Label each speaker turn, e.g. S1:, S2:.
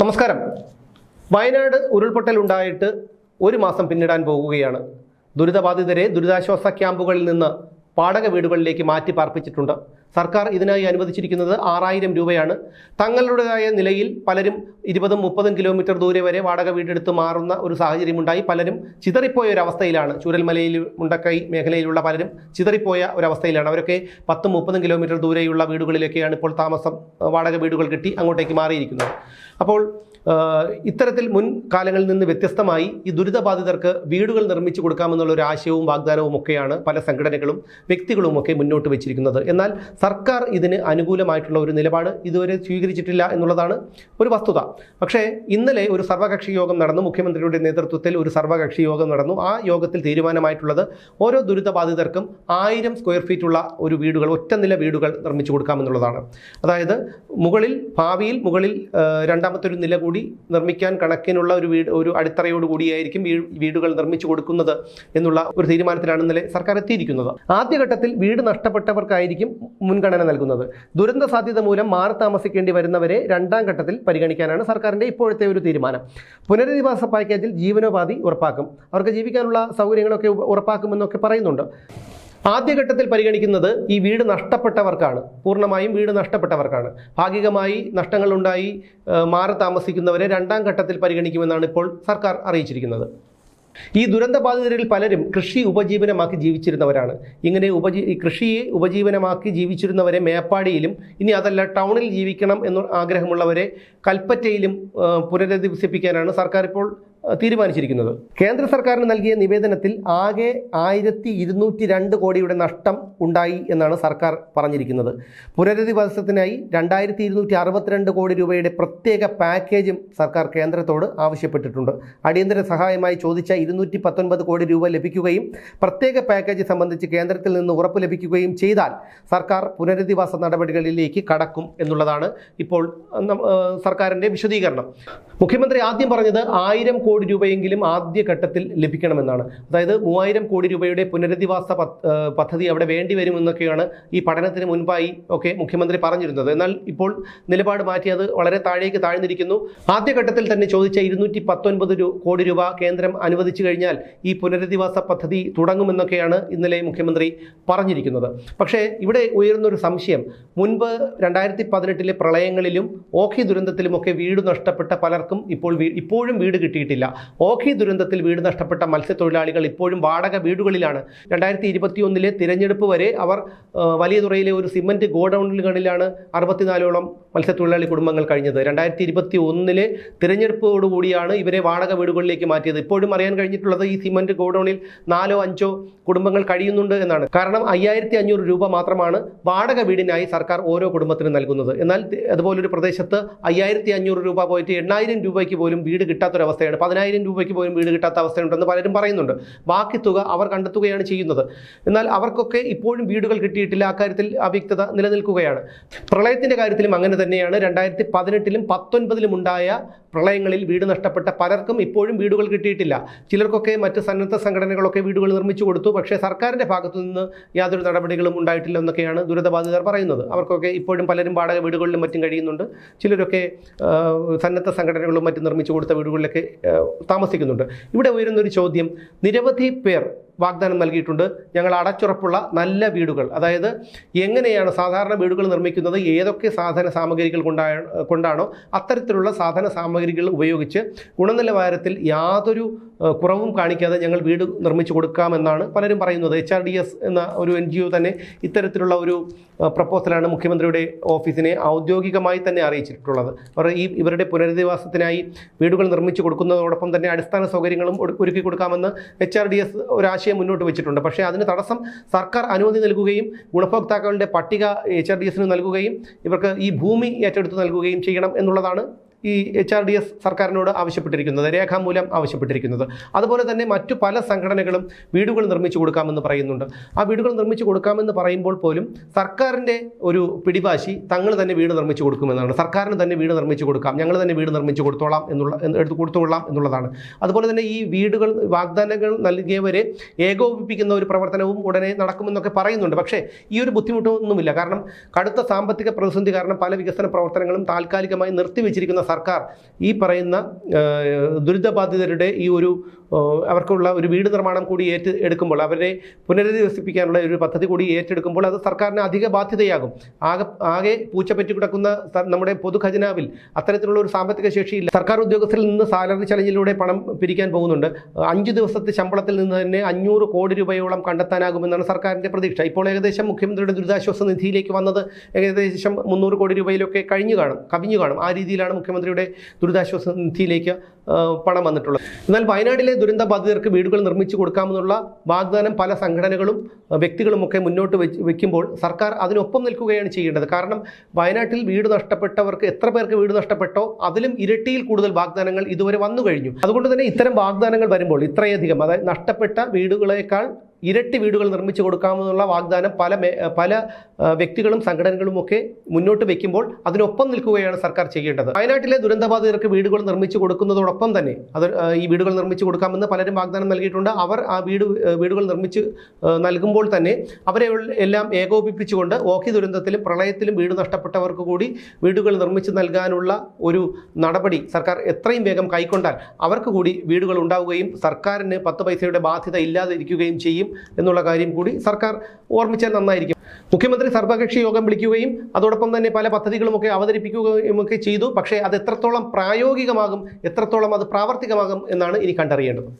S1: നമസ്കാരം. വയനാട് ഉരുൾപൊട്ടൽ ഉണ്ടായിട്ട് ഒരു മാസം പിന്നിടാൻ പോകുകയാണ്. ദുരിതബാധിതരെ ദുരിതാശ്വാസ ക്യാമ്പുകളിൽ നിന്ന് പാടക വീടുകളിലേക്ക് മാറ്റി പാർപ്പിച്ചിട്ടുണ്ട്. സർക്കാർ ഇതിനായി അനുവദിച്ചിരിക്കുന്നത് ആറായിരം രൂപയാണ്. തങ്ങളുടേതായ നിലയിൽ പലരും ഇരുപതും മുപ്പതും കിലോമീറ്റർ ദൂരെ വരെ വാടക വീടെടുത്ത് മാറുന്ന ഒരു സാഹചര്യമുണ്ടായി. പലരും ചിതറിപ്പോയ ഒരു അവസ്ഥയിലാണ്. ചൂരൽമലയിൽ മുണ്ടക്കൈ മേഖലയിലുള്ള പലരും ചിതറിപ്പോയ ഒരവസ്ഥയിലാണ് അവരൊക്കെ പത്തും മുപ്പതും കിലോമീറ്റർ ദൂരെയുള്ള വീടുകളിലൊക്കെയാണ് ഇപ്പോൾ താമസം വാടക വീടുകൾ കിട്ടി അങ്ങോട്ടേക്ക് മാറിയിരിക്കുന്നത്. അപ്പോൾ ഇത്തരത്തിൽ മുൻ കാലങ്ങളിൽ നിന്ന് വ്യത്യസ്തമായി ഈ ദുരിതബാധിതർക്ക് വീടുകൾ നിർമ്മിച്ചു കൊടുക്കാമെന്നുള്ള ഒരു ആശയവും വാഗ്ദാനവും ഒക്കെയാണ് പല സംഘടനകളും വ്യക്തികളും ഒക്കെ മുന്നോട്ട് വെച്ചിരിക്കുന്നത്. എന്നാൽ സർക്കാർ ഇതിന് അനുകൂലമായിട്ടുള്ള ഒരു നിലപാട് ഇതുവരെ സ്വീകരിച്ചിട്ടില്ല എന്നുള്ളതാണ് ഒരു വസ്തുത. പക്ഷേ ഇന്നലെ ഒരു സർവകക്ഷി യോഗം നടന്നു. മുഖ്യമന്ത്രിയുടെ നേതൃത്വത്തിൽ ഒരു സർവകക്ഷി യോഗം നടന്നു. ആ യോഗത്തിൽ തീരുമാനമായിട്ടുള്ളത് ഓരോ ദുരിതബാധിതർക്കും ആയിരം സ്ക്വയർ ഫീറ്റുള്ള ഒരു വീടുകൾ ഒറ്റ നില വീടുകൾ നിർമ്മിച്ചു കൊടുക്കാമെന്നുള്ളതാണ് അതായത് മുകളിൽ ഭാവിയിൽ മുകളിൽ രണ്ടാമത്തെ ഒരു നില കൂടി നിർമ്മിക്കാൻ കണക്കിനുള്ള ഒരു വീട് ഒരു അടിത്തറയോട് കൂടിയായിരിക്കും വീടുകൾ നിർമ്മിച്ചു കൊടുക്കുന്നത് എന്നുള്ള ഒരു തീരുമാനത്തിലാണ് ഇന്നലെ സർക്കാർ എത്തിയിരിക്കുന്നത്. ആദ്യഘട്ടത്തിൽ വീട് നഷ്ടപ്പെട്ടവർക്കായിരിക്കും മുൻഗണന നൽകുന്നത്. ദുരന്ത സാധ്യത മൂലം മാറി താമസിക്കേണ്ടി വരുന്നവരെ രണ്ടാം ഘട്ടത്തിൽ പരിഗണിക്കാനാണ് സർക്കാരിന്റെ ഇപ്പോഴത്തെ ഒരു തീരുമാനം. പുനരധിവാസ പാക്കേജിൽ ജീവനോപാധി ഉറപ്പാക്കും. അവർക്ക് ജീവിക്കാനുള്ള സൗകര്യങ്ങളൊക്കെ ഉറപ്പാക്കുമെന്നൊക്കെ പറയുന്നുണ്ട്. ആദ്യഘട്ടത്തിൽ പരിഗണിക്കുന്നത് ഈ വീട് നഷ്ടപ്പെട്ടവർക്കാണ്. പൂർണമായും വീട് നഷ്ടപ്പെട്ടവർക്കാണ്. ഭാഗികമായി നഷ്ടങ്ങളുണ്ടായി മാറി താമസിക്കുന്നവരെ രണ്ടാം ഘട്ടത്തിൽ പരിഗണിക്കുമെന്നാണ് ഇപ്പോൾ സർക്കാർ അറിയിച്ചിരിക്കുന്നത്. ഈ ദുരന്തബാധിതരിൽ പലരും കൃഷി ഉപജീവനമാക്കി ജീവിച്ചിരുന്നവരാണ്. ഇങ്ങനെ ഉപജീ കൃഷിയെ ഉപജീവനമാക്കി ജീവിച്ചിരുന്നവരെ മേപ്പാടിയിലും ഇനി അതല്ല ടൗണിൽ ജീവിക്കണം എന്ന് ആഗ്രഹമുള്ളവരെ കൽപ്പറ്റയിലും പുനരധിവസിപ്പിക്കാനാണ് സർക്കാർ ഇപ്പോൾ തീരുമാനിച്ചിരിക്കുന്നത്. കേന്ദ്ര സർക്കാരിന് നൽകിയ നിവേദനത്തിൽ ആകെ ആയിരത്തി ഇരുന്നൂറ്റി രണ്ട് കോടിയുടെ നഷ്ടം ഉണ്ടായി എന്നാണ് സർക്കാർ പറഞ്ഞിരിക്കുന്നത്. പുനരധിവാസത്തിനായി രണ്ടായിരത്തി ഇരുന്നൂറ്റി അറുപത്തിരണ്ട് കോടി രൂപയുടെ പ്രത്യേക പാക്കേജും സർക്കാർ കേന്ദ്രത്തോട് ആവശ്യപ്പെട്ടിട്ടുണ്ട്. അടിയന്തര സഹായമായി ചോദിച്ച ഇരുന്നൂറ്റി പത്തൊൻപത് കോടി രൂപ ലഭിക്കുകയും പ്രത്യേക പാക്കേജ് സംബന്ധിച്ച് കേന്ദ്രത്തിൽ നിന്ന് ഉറപ്പ് ലഭിക്കുകയും ചെയ്താൽ സർക്കാർ പുനരധിവാസ നടപടികളിലേക്ക് കടക്കും എന്നുള്ളതാണ് ഇപ്പോൾ സർക്കാരിന്റെ വിശദീകരണം. മുഖ്യമന്ത്രി ആദ്യം പറഞ്ഞത് ആയിരം കോടി രൂപയെങ്കിലും ആദ്യഘട്ടത്തിൽ ലഭിക്കണമെന്നാണ്. അതായത് മൂവായിരം കോടി രൂപയുടെ പുനരധിവാസ പദ്ധതി അവിടെ വേണ്ടി വരുമെന്നൊക്കെയാണ് ഈ പഠനത്തിന് മുൻപായി ഒക്കെ മുഖ്യമന്ത്രി പറഞ്ഞിരുന്നത്. എന്നാൽ ഇപ്പോൾ നിലപാട് മാറ്റി അത് വളരെ താഴേക്ക് താഴ്ന്നിരിക്കുന്നു. ആദ്യഘട്ടത്തിൽ തന്നെ ചോദിച്ച ഇരുന്നൂറ്റി പത്തൊൻപത് കോടി രൂപ കേന്ദ്രം അനുവദിച്ചു കഴിഞ്ഞാൽ ഈ പുനരധിവാസ പദ്ധതി തുടങ്ങുമെന്നൊക്കെയാണ് ഇന്നലെ മുഖ്യമന്ത്രി പറഞ്ഞിരിക്കുന്നത്. പക്ഷേ ഇവിടെ ഉയരുന്നൊരു സംശയം. മുൻപ് രണ്ടായിരത്തി പതിനെട്ടിലെ പ്രളയങ്ങളിലും ഓഖി ദുരന്തത്തിലുമൊക്കെ വീട് നഷ്ടപ്പെട്ട പലർക്കും ഇപ്പോൾ ഇപ്പോഴും വീട് കിട്ടിയിട്ടില്ല. ഓഖി ദുരന്തത്തിൽ വീട് നഷ്ടപ്പെട്ട മത്സ്യത്തൊഴിലാളികൾ ഇപ്പോഴും വാടക വീടുകളിലാണ്. രണ്ടായിരത്തി ഇരുപത്തിയൊന്നിലെ തിരഞ്ഞെടുപ്പ് വരെ അവർ വലിയ തുറയിലെ ഒരു സിമന്റ് ഗോഡൗണുകളിലാണ് അറുപത്തിനാലോളം മത്സ്യത്തൊഴിലാളി കുടുംബങ്ങൾ കഴിഞ്ഞത്. രണ്ടായിരത്തി ഇരുപത്തി ഒന്നിലെ തിരഞ്ഞെടുപ്പോടുകൂടിയാണ് ഇവരെ വാടക വീടുകളിലേക്ക് മാറ്റിയത്. ഇപ്പോഴും അറിയാൻ കഴിഞ്ഞിട്ടുള്ളത് ഈ സിമന്റ് ഗോഡൗണിൽ നാലോ അഞ്ചോ കുടുംബങ്ങൾ കഴിയുന്നുണ്ട് എന്നാണ്. കാരണം അയ്യായിരത്തി അഞ്ഞൂറ് രൂപ മാത്രമാണ് വാടക വീടിനായി സർക്കാർ ഓരോ കുടുംബത്തിനും നൽകുന്നത്. എന്നാൽ അതുപോലൊരു പ്രദേശത്ത് അയ്യായിരത്തി അഞ്ഞൂറ് രൂപ പോയിട്ട് എണ്ണായിരം രൂപയ്ക്ക് പോലും വീട് കിട്ടാത്തൊരവസ്ഥയാണ്. പതിനായിരം രൂപയ്ക്ക് പോലും വീട് കിട്ടാത്ത അവസ്ഥയുണ്ടെന്ന് പലരും പറയുന്നുണ്ട്. ബാക്കി തുക അവർ കണ്ടെത്തുകയാണ് ചെയ്യുന്നത്. എന്നാൽ അവർക്കൊക്കെ ഇപ്പോഴും വീടുകൾ കിട്ടിയിട്ടില്ല. അക്കാര്യത്തിൽ അവ്യക്തത നിലനിൽക്കുകയാണ്. പ്രളയത്തിന്റെ കാര്യത്തിലും അങ്ങനെ തന്നെയാണ്. രണ്ടായിരത്തി പതിനെട്ടിലും പത്തൊൻപതിലും ഉണ്ടായ പ്രളയങ്ങളിൽ വീട് നഷ്ടപ്പെട്ട പലർക്കും ഇപ്പോഴും വീടുകൾ കിട്ടിയിട്ടില്ല. ചിലർക്കൊക്കെ മറ്റ് സന്നദ്ധ സംഘടനകളൊക്കെ വീടുകൾ നിർമ്മിച്ചു കൊടുത്തു. പക്ഷേ സർക്കാരിന്റെ ഭാഗത്തു നിന്ന് യാതൊരു നടപടികളും ഉണ്ടായിട്ടില്ല എന്നൊക്കെയാണ് ദുരിതബാധിതർ പറയുന്നത്. അവർക്കൊക്കെ ഇപ്പോഴും പലരും വാടക വീടുകളിലും മറ്റും കഴിയുന്നുണ്ട്. ചിലരൊക്കെ സന്നദ്ധ സംഘടനകളും മറ്റും നിർമ്മിച്ചു കൊടുത്ത വീടുകളിലൊക്കെ താമസിക്കുന്നുണ്ട്. ഇവിടെ ഉയരുന്നൊരു ചോദ്യം. നിരവധി പേർ വാഗ്ദാനം നൽകിയിട്ടുണ്ട്. ഞങ്ങൾ അടച്ചുറപ്പുള്ള നല്ല വീടുകൾ. അതായത് എങ്ങനെയാണ് സാധാരണ വീടുകൾ നിർമ്മിക്കുന്നത്? ഏതൊക്കെ സാധന സാമഗ്രികൾ കൊണ്ടാണ് കൊണ്ടാണോ? അത്തരത്തിലുള്ള സാധന സാമഗ്രികൾ ഉപയോഗിച്ച് ഗുണനിലവാരത്തിൽ യാതൊരു കുറവും കാണിക്കാതെ ഞങ്ങൾ വീട് നിർമ്മിച്ചു കൊടുക്കാമെന്നാണ് പലരും പറയുന്നത്. എച്ച് ആർ ഡി എസ് എന്ന ഒരു എൻ ജി ഒ തന്നെ ഇത്തരത്തിലുള്ള ഒരു പ്രപ്പോസലാണ് മുഖ്യമന്ത്രിയുടെ ഓഫീസിനെ ഔദ്യോഗികമായി തന്നെ അറിയിച്ചിട്ടുള്ളത്. അവർ ഈ ഇവരുടെ പുനരധിവാസത്തിനായി വീടുകൾ നിർമ്മിച്ചു കൊടുക്കുന്നതോടൊപ്പം തന്നെ അടിസ്ഥാന സൗകര്യങ്ങളും ഒരുക്കി കൊടുക്കാമെന്ന് എച്ച് ആർ ഡി എസ് ഒരാശയം മുന്നോട്ട് വെച്ചിട്ടുണ്ട്. പക്ഷേ അതിന് തടസ്സം സർക്കാർ അനുമതി നൽകുകയും ഗുണഭോക്താക്കളുടെ പട്ടിക എച്ച് ആർ ഡി എസിന് നൽകുകയും ഇവർക്ക് ഈ ഭൂമി ഏറ്റെടുത്ത് നൽകുകയും ചെയ്യണം എന്നുള്ളതാണ് ഈ എച്ച് ആർ ഡി എസ് സർക്കാരിനോട് ആവശ്യപ്പെട്ടിരിക്കുന്നത് രേഖാമൂലം ആവശ്യപ്പെട്ടിരിക്കുന്നത്. അതുപോലെ തന്നെ മറ്റു പല സംഘടനകളും വീടുകൾ നിർമ്മിച്ചു കൊടുക്കാമെന്ന് പറയുന്നുണ്ട്. ആ വീടുകൾ നിർമ്മിച്ചു കൊടുക്കാമെന്ന് പറയുമ്പോൾ പോലും സർക്കാരിന്റെ ഒരു പിടിവാശി തങ്ങൾ തന്നെ വീട് നിർമ്മിച്ചു കൊടുക്കുമെന്നാണ്. സർക്കാരിന് തന്നെ വീട് നിർമ്മിച്ചു കൊടുക്കാം. ഞങ്ങൾ തന്നെ വീട് നിർമ്മിച്ചു കൊടുത്തോളാം എന്നുള്ള എന്ന് എടുത്ത് കൊടുത്തുകൊള്ളാം എന്നുള്ളതാണ്. അതുപോലെ തന്നെ ഈ വീടുകൾ വാഗ്ദാനങ്ങൾ നൽകിയവരെ ഏകോപിപ്പിക്കുന്ന ഒരു പ്രവർത്തനവും ഉടനെ നടക്കുമെന്നൊക്കെ പറയുന്നുണ്ട്. പക്ഷേ ഈ ഒരു ബുദ്ധിമുട്ടൊന്നുമില്ല. കാരണം കടുത്ത സാമ്പത്തിക പ്രതിസന്ധി കാരണം പല വികസന പ്രവർത്തനങ്ങളും താൽക്കാലികമായി നിർത്തിവെച്ചിരിക്കുന്ന ഈ പറയുന്ന ദുരിതബാധിതരുടെ ഈ ഒരു അവർക്കുള്ള ഒരു വീട് നിർമ്മാണം കൂടി ഏറ്റ എടുക്കുമ്പോൾ അവരെ പുനരധിവസിപ്പിക്കാനുള്ള ഒരു പദ്ധതി കൂടി ഏറ്റെടുക്കുമ്പോൾ അത് സർക്കാരിന് അധിക ബാധ്യതയാകും. ആകെ ആകെ പൂച്ചപ്പറ്റി കിടക്കുന്ന നമ്മുടെ നമ്മുടെ പൊതുഖജനാവിൽ അത്തരത്തിലുള്ള ഒരു സാമ്പത്തിക ശേഷിയില്ല. സർക്കാർ ഉദ്യോഗസ്ഥരിൽ നിന്ന് സാലറി ചലഞ്ചിലൂടെ പണം പിരിക്കാൻ പോകുന്നുണ്ട്. അഞ്ച് ദിവസത്തെ ശമ്പളത്തിൽ നിന്ന് തന്നെ അഞ്ഞൂറ് കോടി രൂപയോളം കണ്ടെത്താനാകുമെന്നാണ് സർക്കാരിന്റെ പ്രതീക്ഷ. ഇപ്പോൾ ഏകദേശം മുഖ്യമന്ത്രിയുടെ ദുരിതാശ്വാസ നിധിയിലേക്ക് വന്നത് ഏകദേശം മുന്നൂറ് കോടി രൂപയിലൊക്കെ കഴിഞ്ഞു കാണും കവിഞ്ഞു കാണും. ആ രീതിയിലാണ് മുഖ്യമന്ത്രിയുടെ ദുരിതാശ്വാസ നിധിയിലേക്ക് പണം വന്നിട്ടുള്ളത്. എന്നാൽ വയനാട്ടിലെ ദുരന്ത ബാധിതർക്ക് വീടുകൾ നിർമ്മിച്ചു കൊടുക്കാമെന്നുള്ള വാഗ്ദാനം പല സംഘടനകളും വ്യക്തികളുമൊക്കെ മുന്നോട്ട് വെച്ച് വയ്ക്കുമ്പോൾ സർക്കാർ അതിനൊപ്പം നിൽക്കുകയാണ് ചെയ്യേണ്ടത്. കാരണം വയനാട്ടിൽ വീട് നഷ്ടപ്പെട്ടവർക്ക് എത്ര പേർക്ക് വീട് നഷ്ടപ്പെട്ടോ അതിലും ഇരട്ടിയിൽ കൂടുതൽ വാഗ്ദാനങ്ങൾ ഇതുവരെ വന്നു കഴിഞ്ഞു. അതുകൊണ്ട് തന്നെ ഇത്തരം വാഗ്ദാനങ്ങൾ വരുമ്പോൾ ഇത്രയധികം അതായത് നഷ്ടപ്പെട്ട വീടുകളേക്കാൾ ഇരട്ടി വീടുകൾ നിർമ്മിച്ചു കൊടുക്കാമെന്നുള്ള വാഗ്ദാനം പല പല വ്യക്തികളും സംഘടനകളും ഒക്കെ മുന്നോട്ട് വെക്കുമ്പോൾ അതിനൊപ്പം നിൽക്കുകയാണ് സർക്കാർ ചെയ്യേണ്ടത്. വയനാട്ടിലെ ദുരന്തബാധിതർക്ക് വീടുകൾ നിർമ്മിച്ചു കൊടുക്കുന്നതോടൊപ്പം തന്നെ അത് ഈ വീടുകൾ നിർമ്മിച്ചു കൊടുക്കാമെന്ന് പലരും വാഗ്ദാനം നൽകിയിട്ടുണ്ട്. അവർ ആ വീട് വീടുകൾ നിർമ്മിച്ച് നൽകുമ്പോൾ തന്നെ അവരെ എല്ലാം ഏകോപിപ്പിച്ചുകൊണ്ട് ഓഖി ദുരന്തത്തിലും പ്രളയത്തിലും വീട് നഷ്ടപ്പെട്ടവർക്ക് കൂടി വീടുകൾ നിർമ്മിച്ച് നൽകാനുള്ള ഒരു നടപടി സർക്കാർ എത്രയും വേഗം കൈക്കൊണ്ടാൽ അവർക്ക് കൂടി വീടുകൾ ഉണ്ടാവുകയും സർക്കാരിന് പത്ത് പൈസയുടെ ബാധ്യത ഇല്ലാതിരിക്കുകയും ചെയ്യും. എന്നുള്ള കാര്യം കൂടി സർക്കാർ ഓർമ്മിച്ചാൽ നന്നായിരിക്കും. മുഖ്യമന്ത്രി സർവകക്ഷി യോഗം വിളിക്കുകയും അതോടൊപ്പം തന്നെ പല പദ്ധതികളുമൊക്കെ അവതരിപ്പിക്കുകയും ഒക്കെ ചെയ്തു. പക്ഷേ അത് എത്രത്തോളം പ്രായോഗികമാകും എത്രത്തോളം അത് പ്രാവർത്തികമാകും എന്നാണ് ഇനി കണ്ടറിയേണ്ടത്.